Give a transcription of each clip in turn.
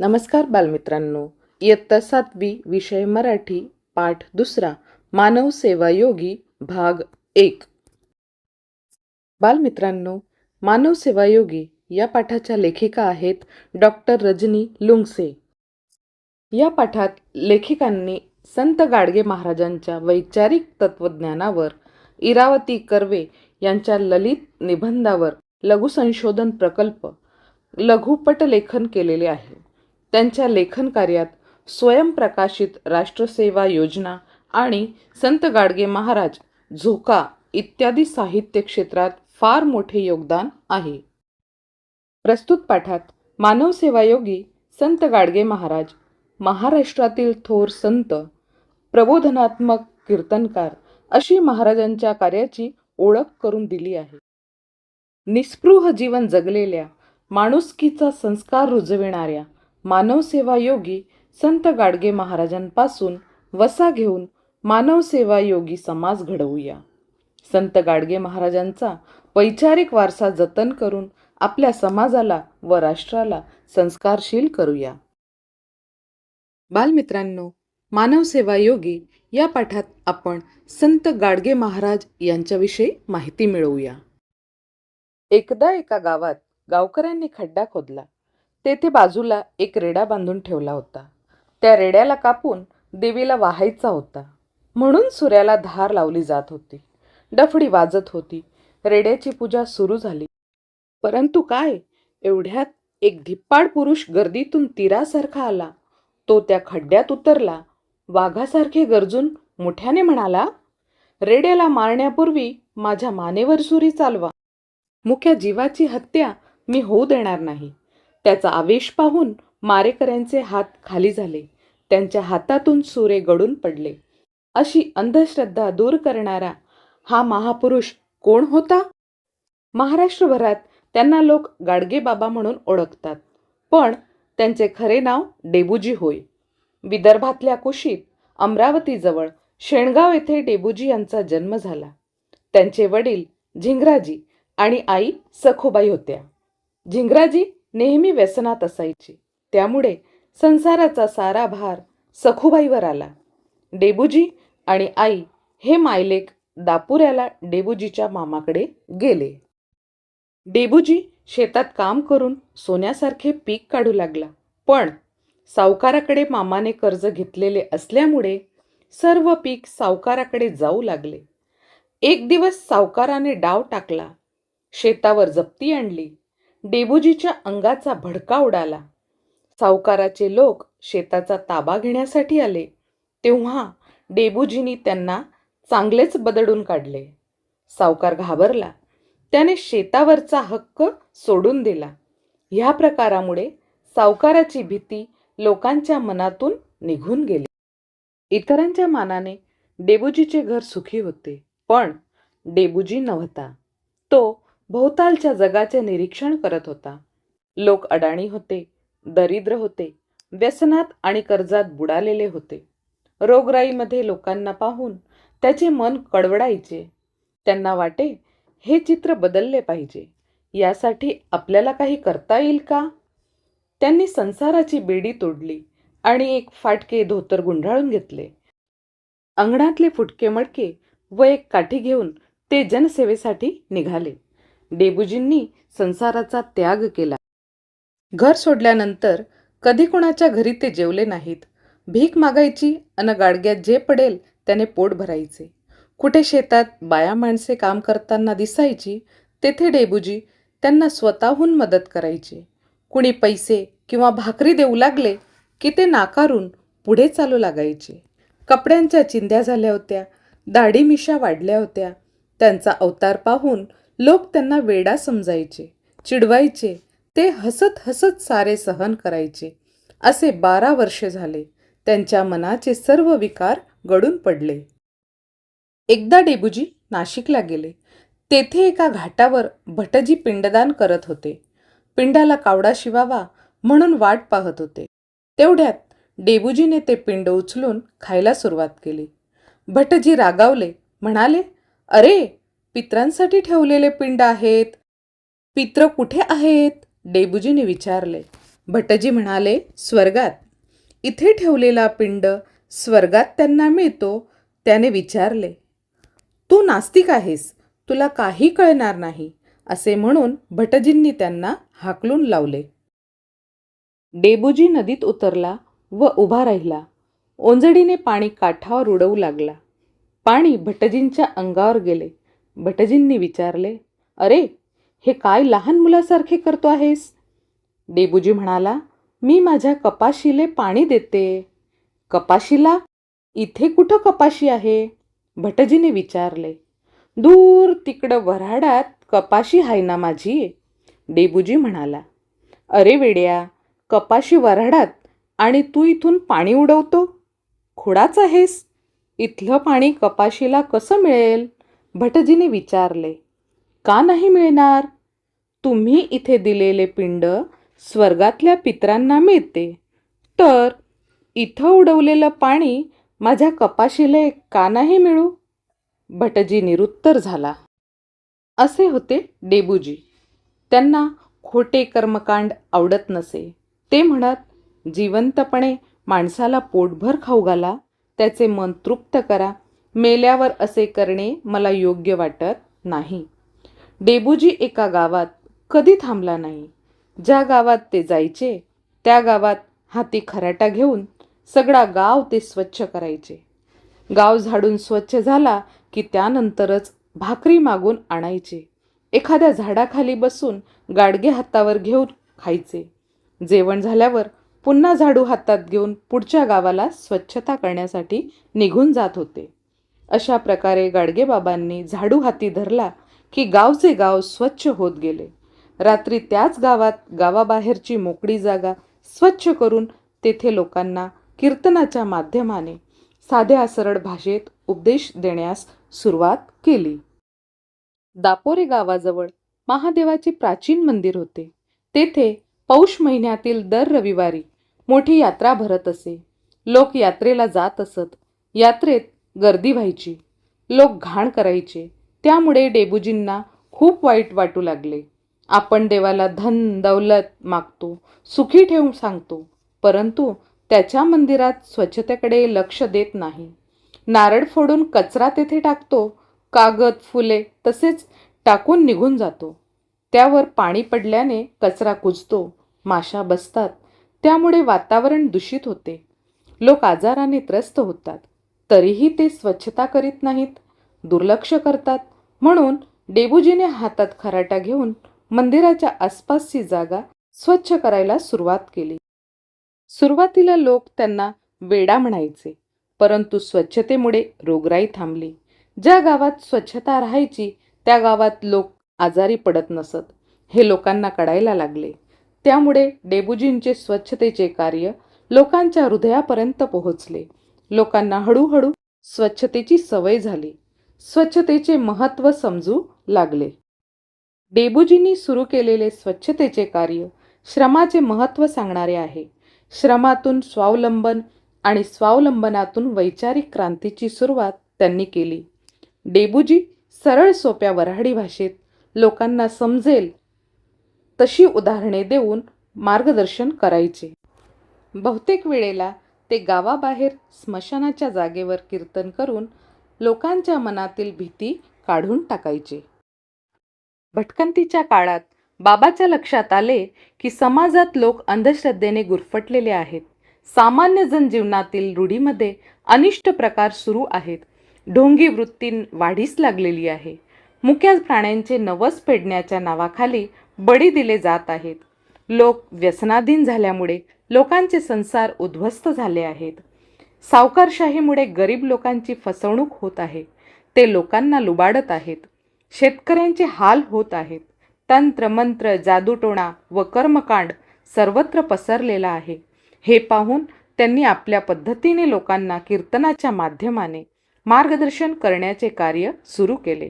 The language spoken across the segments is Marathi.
नमस्कार बालमित्रांनो. इयत्ता सातवी विषय मराठी पाठ दुसरा मानव सेवा योगी भाग एक. बालमित्रांनो मानव सेवा योगी या पाठाच्या लेखिका आहेत डॉक्टर रजनी लुंगसे. या पाठात लेखिकांनी संत गाडगे महाराजांच्या वैचारिक तत्त्वज्ञानावर इरावती कर्वे यांच्या ललित निबंधावर लघुसंशोधन प्रकल्प लघुपट लेखन केलेले आहे. त्यांच्या लेखन कार्यात स्वयंप्रकाशित राष्ट्रसेवा योजना आणि संत गाडगे महाराज झोका इत्यादी साहित्य क्षेत्रात फार मोठे योगदान आहे. प्रस्तुत पाठात मानव सेवायोगी संत गाडगे महाराज महाराष्ट्रातील थोर संत प्रबोधनात्मक कीर्तनकार अशी महाराजांच्या कार्याची ओळख करून दिली आहे. निस्पृह जीवन जगलेल्या माणुसकीचा संस्कार रुजविणाऱ्या मानवसेवा योगी संत गाडगे महाराजांपासून वसा घेऊन मानवसेवा योगी समाज घडवूया. संत गाडगे महाराजांचा वैचारिक वारसा जतन करून आपल्या समाजाला व राष्ट्राला संस्कारशील करूया. बालमित्रांनो मानवसेवा योगी या पाठात आपण संत गाडगे महाराज यांच्याविषयी माहिती मिळवूया. एकदा एका गावात गावकऱ्यांनी खड्डा खोदला. तेथे बाजूला एक रेडा बांधून ठेवला होता. त्या रेड्याला कापून देवीला वाहायचा होता. म्हणून सूर्याला धार लावली जात होती. डफडी वाजत होती. रेड्याची पूजा सुरू झाली. परंतु काय? एवढ्यात एक धिप्पाड पुरुष गर्दीतून तीरासारखा आला. तो त्या खड्ड्यात उतरला. वाघासारखे गरजून मोठ्याने म्हणाला रेड्याला मारण्यापूर्वी माझ्या मानेवर सुरी चालवा. मुख्या जीवाची हत्या मी होऊ देणार नाही. त्याचा आवेश पाहून मारेकऱ्यांचे हात खाली झाले. त्यांच्या हातातून सुरे गळून पडले. अशी अंधश्रद्धा दूर करणारा हा महापुरुष कोण होता? महाराष्ट्रभरात त्यांना लोक गाडगे बाबा म्हणून ओळखतात. पण त्यांचे खरे नाव डेबूजी होय. विदर्भातल्या कुशीत अमरावतीजवळ शेणगाव येथे डेबूजी यांचा जन्म झाला. त्यांचे वडील झिंगराजी आणि आई सखोबाई होत्या. झिंगराजी नेहमी व्यसनात असायची. त्यामुळे संसाराचा सारा भार सखुबाईवर आला. डेबूजी आणि आई हे मायलेक दापुऱ्याला डेबूजीच्या मामाकडे गेले. डेबूजी शेतात काम करून सोन्यासारखे पीक काढू लागला. पण सावकाराकडे मामाने कर्ज घेतलेले असल्यामुळे सर्व पीक सावकाराकडे जाऊ लागले. एक दिवस सावकाराने डाव टाकला. शेतावर जप्ती आणली. डेबूजीच्या अंगाचा भडका उडाला. सावकाराचे लोक शेताचा ताबा घेण्यासाठी आले. तेव्हा डेबूजींनी त्यांना चांगलेच बदडून काढले. सावकार घाबरला. त्याने शेतावरचा हक्क सोडून दिला. ह्या प्रकारामुळे सावकाराची भीती लोकांच्या मनातून निघून गेली. इतरांच्या मानाने डेबूजीचे घर सुखी होते पण डेबूजी नव्हता. तो भोवतालच्या जगाचे निरीक्षण करत होता. लोक अडाणी होते दरिद्र होते व्यसनात आणि कर्जात बुडालेले होते. रोगराईमध्ये लोकांना पाहून त्याचे मन कडवडायचे. त्यांना वाटे हे चित्र बदलले पाहिजे. यासाठी आपल्याला काही करता येईल का? त्यांनी संसाराची बेडी तोडली आणि एक फाटके धोतर गुंडाळून घेतले. अंगणातले फुटके मडके व एक काठी घेऊन ते जनसेवेसाठी निघाले. डेबूजींनी संसाराचा त्याग केला. घर सोडल्यानंतर कधी कोणाच्या घरी ते जेवले नाहीत. भीक मागायची अन गाडग्यात जे पडेल त्याने पोट भरायचे. कुठे शेतात बाया माणसे काम करताना दिसायची तेथे डेबूजी त्यांना स्वतःहून मदत करायची. कुणी पैसे किंवा भाकरी देऊ लागले की ते नाकारून पुढे चालू लागायचे. कपड्यांच्या चिंध्या झाल्या होत्या दाढी मिशा वाढल्या होत्या त्यांचा अवतार पाहून लोक त्यांना वेडा समजायचे चिडवायचे ते हसत हसत सारे सहन करायचे. असे बारा वर्षे झाले त्यांच्या मनाचे सर्व विकार गळून पडले. एकदा डेबूजी नाशिकला गेले. तेथे एका घाटावर भटजी पिंडदान करत होते. पिंडाला कावडा शिवावा म्हणून वाट पाहत होते. तेवढ्यात डेबूजीने ते पिंड उचलून खायला सुरुवात केली. भटजी रागावले म्हणाले अरे पित्रांसाठी ठेवलेले पिंड आहेत. पित्र कुठे आहेत? डेबूजीने विचारले. भटजी म्हणाले स्वर्गात. इथे ठेवलेला पिंड स्वर्गात त्यांना मिळतो? त्याने विचारले. तू नास्तिक आहेस. तुला काही कळणार नाही असे म्हणून भटजींनी त्यांना हाकलून लावले. डेबूजी नदीत उतरला व उभा राहिला. ओंजडीने पाणी काठावर उडवू लागला. पाणी भटजींच्या अंगावर गेले. भटजींनी विचारले अरे हे काय लहान मुलासारखे करतो आहेस? डेबूजी म्हणाला मी माझ्या कपाशीले पाणी देते. कपाशीला? इथे कुठं कपाशी आहे? भटजीने विचारले दूर तिकडं वऱ्हाडात कपाशी आहे ना माझी? डेबूजी म्हणाला अरे वेड्या कपाशी वऱ्हाडात आणि तू इथून पाणी उडवतो? खोडाच आहेस. इथलं पाणी कपाशीला कसं मिळेल? भटजीने विचारले का नाही मिळणार? तुम्ही इथे दिलेले पिंड स्वर्गातल्या पितरांना मिळते. तर इथं उडवलेलं पाणी माझ्या कपाशीले का नाही मिळू? भटजी निरुत्तर झाला. असे होते डेबूजी. त्यांना खोटे कर्मकांड आवडत नसे. ते म्हणत जिवंतपणे माणसाला पोटभर खाऊ घाला त्याचे मन तृप्त करा मेल्यावर असे करणे मला योग्य वाटत नाही. डेबूजी एका गावात कधी थांबला नाही. ज्या गावात ते जायचे त्या गावात हाती खराटा घेऊन सगळा गाव ते स्वच्छ करायचे. गाव झाडून स्वच्छ झाला की त्यानंतरच भाकरी मागून आणायचे. एखाद्या झाडाखाली बसून गाडगे हातावर घेऊन खायचे. जेवण झाल्यावर पुन्हा झाडू हातात घेऊन पुढच्या गावाला स्वच्छता करण्यासाठी निघून जात होते. अशा प्रकारे गाडगेबाबांनी झाडू हाती धरला की गावचे गाव स्वच्छ होत गेले. रात्री त्याच गावात गावाबाहेरची मोकळी जागा स्वच्छ करून तेथे लोकांना कीर्तनाच्या माध्यमाने साध्या सरळ भाषेत उपदेश देण्यास सुरुवात केली. दापोरे गावाजवळ महादेवाचे प्राचीन मंदिर होते. तेथे पौष महिन्यातील दर रविवारी मोठी यात्रा भरत असे. लोक यात्रेला जात असत. यात्रेत गर्दी व्हायची. लोक घाण करायचे. त्यामुळे डेबूजींना खूप वाईट वाटू लागले. आपण देवाला धन दौलत मागतो सुखी ठेवून सांगतो. परंतु त्याच्या मंदिरात स्वच्छतेकडे लक्ष देत नाही. नारळ फोडून कचरा तेथे टाकतो. कागद फुले तसेच टाकून निघून जातो. त्यावर पाणी पडल्याने कचरा कुजतो. माशा बसतात. त्यामुळे वातावरण दूषित होते. लोक आजाराने त्रस्त होतात. तरीही ते स्वच्छता करीत नाहीत दुर्लक्ष करतात. म्हणून डेबूजीने हातात खराटा घेऊन मंदिराच्या आसपासची जागा स्वच्छ करायला सुरुवात केली. सुरुवातीला लोक त्यांना वेडा म्हणायचे परंतु स्वच्छतेमुळे रोगराई थांबली. ज्या गावात स्वच्छता राहायची त्या गावात लोक आजारी पडत नसत हे लोकांना कळायला लागले. त्यामुळे डेबूजींचे स्वच्छतेचे कार्य लोकांच्या हृदयापर्यंत पोहोचले. लोकांना हळूहळू स्वच्छतेची सवय झाली. स्वच्छतेचे महत्त्व समजू लागले. डेबूजींनी सुरू केलेले स्वच्छतेचे कार्य श्रमाचे महत्त्व सांगणारे आहे. श्रमातून स्वावलंबन आणि स्वावलंबनातून वैचारिक क्रांतीची सुरुवात त्यांनी केली. डेबूजी सरळ सोप्या वऱ्हाडी भाषेत लोकांना समजेल तशी उदाहरणे देऊन मार्गदर्शन करायचे. बहुतेक वेळेला ते गावाबाहेर स्मशानाच्या जागेवर कीर्तन करून लोकांच्या मनातील भीती काढून टाकायचे. भटकंतीच्या काळात बाबाच्या लक्षात आले की समाजात लोक अंधश्रद्धेने गुरफटलेले आहेत. सामान्य जनजीवनातील रूढीमध्ये अनिष्ट प्रकार सुरू आहेत. ढोंगी वृत्ती वाढीस लागलेली आहे. मुक्या प्राण्यांचे नवस फेडण्याच्या नावाखाली बळी दिले जात आहेत. लोक व्यसनाधीन झाल्यामुळे लोकांचे संसार उद्ध्वस्त झाले आहेत. सावकारशाहीमुळे गरीब लोकांची फसवणूक होत आहे. ते लोकांना लुबाडत आहेत. शेतकऱ्यांचे हाल होत आहेत. तंत्र मंत्र जादूटोणा व कर्मकांड सर्वत्र पसरलेला आहे. हे पाहून त्यांनी आपल्या पद्धतीने लोकांना कीर्तनाच्या माध्यमाने मार्गदर्शन करण्याचे कार्य सुरू केले.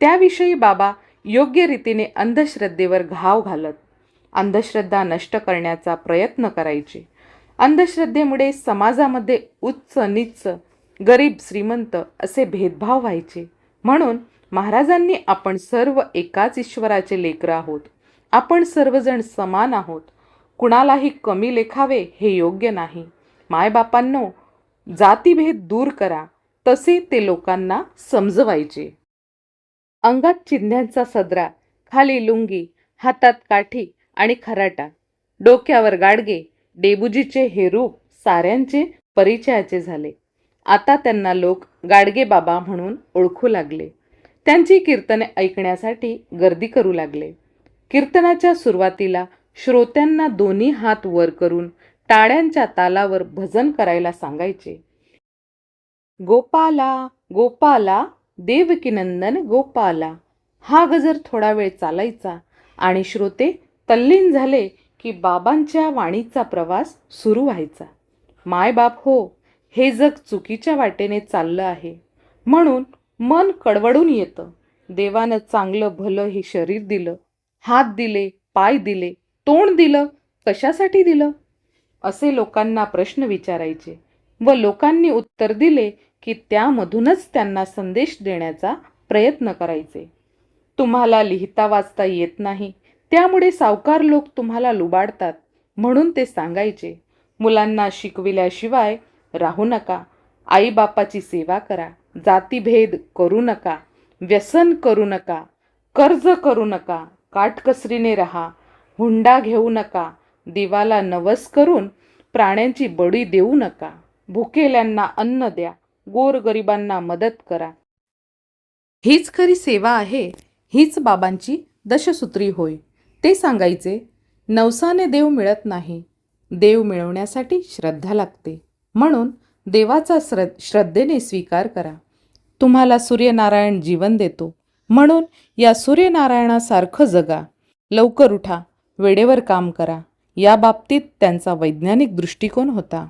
त्याविषयी बाबा योग्य रीतीने अंधश्रद्धेवर घाव घालत अंधश्रद्धा नष्ट करण्याचा प्रयत्न करायचे. अंधश्रद्धेमुळे समाजामध्ये उच्च नीच गरीब श्रीमंत असे भेदभाव व्हायचे. म्हणून महाराजांनी आपण सर्व एकाच ईश्वराचे लेकर आहोत. आपण सर्वजण समान आहोत. कुणालाही कमी लेखावे हे योग्य नाही. मायबापांनो जातीभेद दूर करा. तसे ते लोकांना समजवायचे. अंगात चिन्ह्यांचा सदरा खाली लुंगी हातात काठी आणि खराटा. डोक्यावर गाडगे डेबुजीचे हे रूप साऱ्यांचे परिचयाचे झाले. आता त्यांना लोक गाडगे बाबा म्हणून ओळखू लागले. त्यांची कीर्तने ऐकण्यासाठी गर्दी करू लागले. कीर्तनाच्या सुरुवातीला श्रोत्यांना दोन्ही हात वर करून टाळ्यांच्या तालावर भजन करायला सांगायचे. गोपाला गोपाला देवकीनंदन गोपाला. हा गजर थोडा वेळ चालायचा आणि श्रोते तल्लीन झाले की बाबांच्या वाणीचा प्रवास सुरू व्हायचा. मायबाप हो हे जग चुकीच्या वाटेने चाललं आहे. म्हणून मन कडवडून येतं. देवानं चांगलं भलं हे शरीर दिलं. हात दिले पाय दिले तोंड दिलं कशासाठी दिलं? असे लोकांना प्रश्न विचारायचे व लोकांनी उत्तर दिले की त्यामधूनच त्यांना संदेश देण्याचा प्रयत्न करायचे. तुम्हाला लिहिता वाचता येत नाही. त्यामुळे सावकार लोक तुम्हाला लुबाडतात म्हणून ते सांगायचे. मुलांना शिकविल्याशिवाय राहू नका. आईबापाची सेवा करा. जातीभेद करू नका. व्यसन करू नका. कर्ज करू नका. काटकसरीने राहा. हुंडा घेऊ नका. दिवाला नवस करून प्राण्यांची बळी देऊ नका. भुकेल्यांना अन्न द्या. गोरगरिबांना मदत करा. हीच खरी सेवा आहे. हीच बाबांची दशसूत्री होय. ते सांगायचे नवसाने देव मिळत नाही. देव मिळवण्यासाठी श्रद्धा लागते. म्हणून देवाचा श्र श्रद्धेने स्वीकार करा. तुम्हाला सूर्यनारायण जीवन देतो. म्हणून या सूर्यनारायणासारखं जगा. लवकर उठा. वेळेवर काम करा. या बाबतीत त्यांचा वैज्ञानिक दृष्टिकोन होता.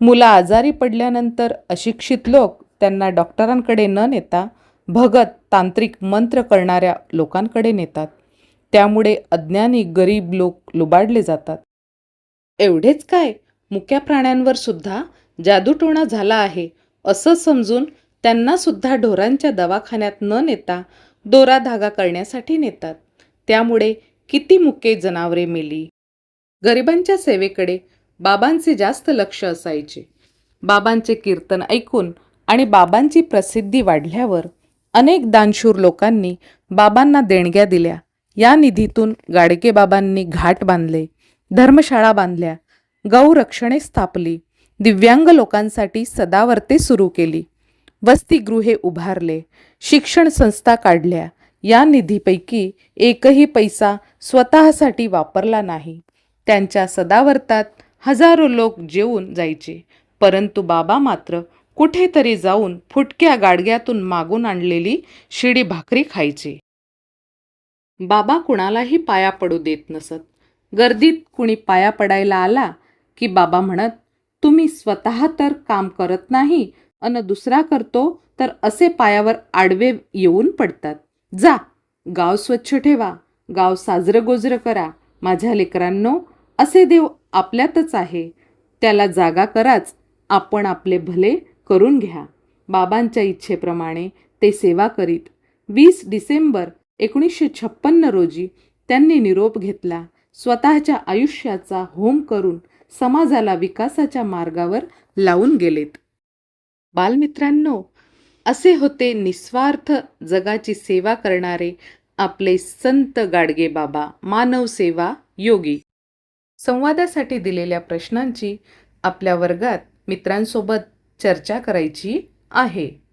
मुलं आजारी पडल्यानंतर अशिक्षित लोक त्यांना डॉक्टरांकडे न नेता भगत तांत्रिक मंत्र करणाऱ्या लोकांकडे नेतात. त्यामुळे अज्ञानी गरीब लोक लुबाडले जातात. एवढेच काय? मुक्या प्राण्यांवर सुद्धा जादूटोणा झाला आहे असं समजून त्यांना सुद्धा ढोरांच्या दवाखान्यात न नेता दोरा धागा करण्यासाठी नेतात. त्यामुळे किती मुके जनावरे मेली. गरिबांच्या सेवेकडे बाबांचे जास्त लक्ष असायचे. बाबांचे कीर्तन ऐकून आणि बाबांची प्रसिद्धी वाढल्यावर अनेक दानशूर लोकांनी बाबांना देणग्या दिल्या. या निधीतून गाडगेबाबांनी घाट बांधले धर्मशाळा बांधल्या गौरक्षणे स्थापली दिव्यांग लोकांसाठी सदावर्ते सुरू केली. वसतिगृहे उभारले शिक्षण संस्था काढल्या. या निधीपैकी एकही पैसा स्वतःसाठी वापरला नाही. त्यांच्या सदावर्तात हजारो लोक जेवून जायचे परंतु बाबा मात्र कुठेतरी जाऊन फुटक्या गाडग्यातून मागून आणलेली शिडी भाकरी खायची. बाबा कुणालाही पाया पडू देत नसत. गर्दीत कुणी पाया पडायला आला की बाबा म्हणत तुम्ही स्वतः तर काम करत नाही अन दुसरा करतो तर असे पायावर आडवे येऊन पडतात. जा गाव स्वच्छ ठेवा गाव साजरं गोजरं करा माझ्या लेकरांनो असे देव आपल्यातच आहे. त्याला जागा कराच आपण आपले भले करून घ्या. बाबांच्या इच्छेप्रमाणे ते सेवा करीत. वीस डिसेंबर एकोणीसशे छप्पन्न रोजी त्यांनी निरोप घेतला. स्वतःच्या आयुष्याचा होम करून समाजाला विकासाच्या मार्गावर लावून गेलेत. बालमित्रांनो असे होते निस्वार्थ जगाची सेवा करणारे आपले संत गाडगे बाबा मानव सेवा योगी. संवादासाठी दिलेल्या प्रश्नांची आपल्या वर्गात मित्रांसोबत चर्चा करायची आहे.